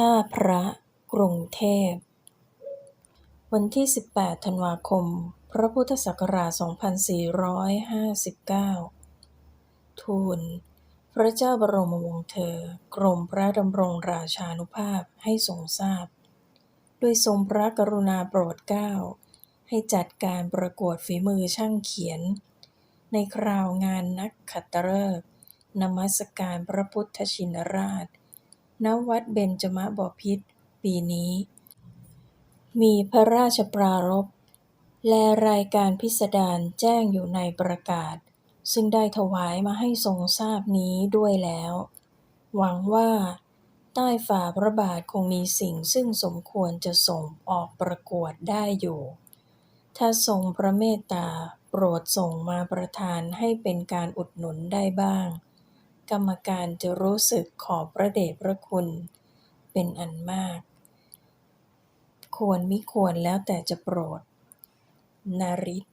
ท่าพระกรุงเทพ วันที่ 18 ธันวาคม พระพุทธศักราช 2459 ทูล พระเจ้าบรมวงศ์เธอ กรมพระดำรงราชานุภาพให้ทรงทราบ ด้วยทรงพระกรุณาโปรดเกล้า ให้จัดการประกวดฝีมือช่างเขียน ในคราวงานนักขัตฤกษ์นมัสการพระพุทธชินราช ณ วัดเบญจมบพิตร ปีนี้ มีพระราชปรารภและรายการพิสดารแจ้งอยู่ในประกาศ ซึ่งได้ถวายมาให้ทรงทราบนี้ด้วยแล้ว หวังว่า ใต้ฝ่าพระบาทคงมีสิ่งซึ่งสมควรจะส่งออกประกวดได้อยู่ ถ้าทรงพระเมตตาโปรดส่งมาประทานให้เป็นการอุดหนุนได้บ้าง กรรมการจะรู้สึกขอบพระเดชพระคุณเป็นอันมาก ควรมิควรแล้วแต่จะโปรด นาริศ